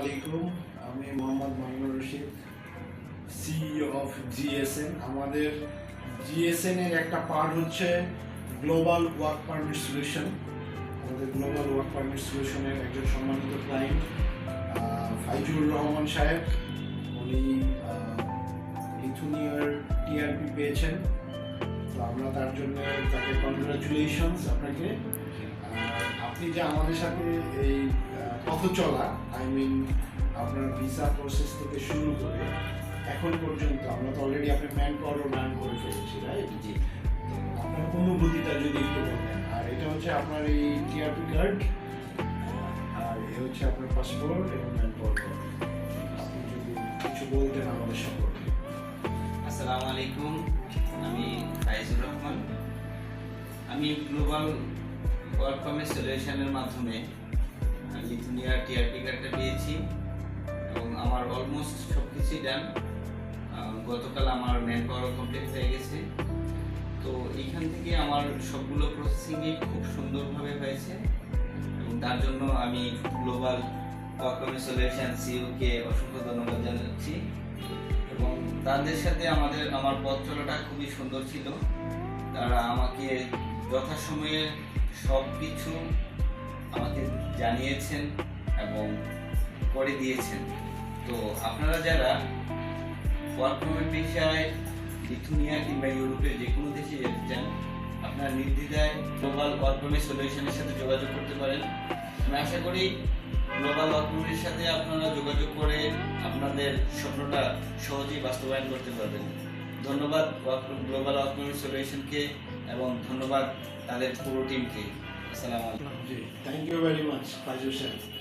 আলাইকুম, আমি Mohammad Mainur Rashid CEO of GSN আমাদের জিএসএন এর একটা পার্ট হচ্ছে গ্লোবাল ওয়ার্ক পারমিট সলিউশন আমাদের গ্লোবাল ওয়ার্ক পারমিট সলিউশনের একজন সম্মানিত ক্লায়েন্ট ফাইজুর রহমান সাহেব। উনি লিথুনিয়ার টিআরপি পেয়েছেন। তো আমরা তার জন্য তাকে কনগ্রাচুলেশনস আপনাকে। আপনি যে আমাদের সাথে এই পথ চলা আই মিন আপনার ভিসা প্রসেস থেকে শুরু করে এখন পর্যন্ত আমরা তো অলরেডি আপনি ম্যান পাওয়ারও রান করে ফেলেছি রাইট জি। আপনার অনুভূতিটা যদি একটু বলেন আর এটা হচ্ছে আপনার এই টিআরপি কার্ড আর এ হচ্ছে আপনার পাসপোর্ট এবং ম্যান পাওয়ার আপনি যদি কিছু বলতেন আমাদের সম্পর্কে আসসালামু আলাইকুম আমি ফাইজুর রহমান। আমি গ্লোবাল ওয়ার্ক পারমিট সলিউশনের মাধ্যমে লিথুনিয়া টিআরপি কার্ডটা পেয়েছি এবং আমার অলমোস্ট সব কিছুই ডান গতকাল আমার ম্যান পাওয়ার কমপ্লিট হয়ে গেছে। তো এইখান থেকে আমার সবগুলো প্রসেসিংই খুব সুন্দরভাবে হয়েছে এবং তার জন্য আমি গ্লোবাল ওয়ার্ক পারমিট সলিউশন সিইওকে অসংখ্য ধন্যবাদ জানাচ্ছি। এবং তাদের সাথে আমাদের, আমার পথ চলাটা খুবই সুন্দর ছিল। তারা আমাকে যথাসময়ে সব কিছু আমাকে জানিয়েছেন এবং করে দিয়েছেন। তো আপনারা যারা ওয়ার্ক পারমিট বিষয়ে লিথুনিয়া কিংবা ইউরোপের যে কোনো দেশে যেতে চান, আপনারা নির্দ্বিধায় গ্লোবাল ওয়ার্ক পারমিট সলিউশনের সাথে যোগাযোগ করতে পারেন। আমি আশা করি গ্লোবাল ওয়ার্কমেন্টের সাথে আপনারা যোগাযোগ করে আপনাদের স্বপ্নটা সহজেই বাস্তবায়ন করতে পারবেন। ধন্যবাদ গ্লোবাল ওয়ার্কমেন্ট সলিউশনকে এবং ধন্যবাদ তাদের পুরো টিমকে আসসালামু আলাইকুম জি thank you very much Faizur sahib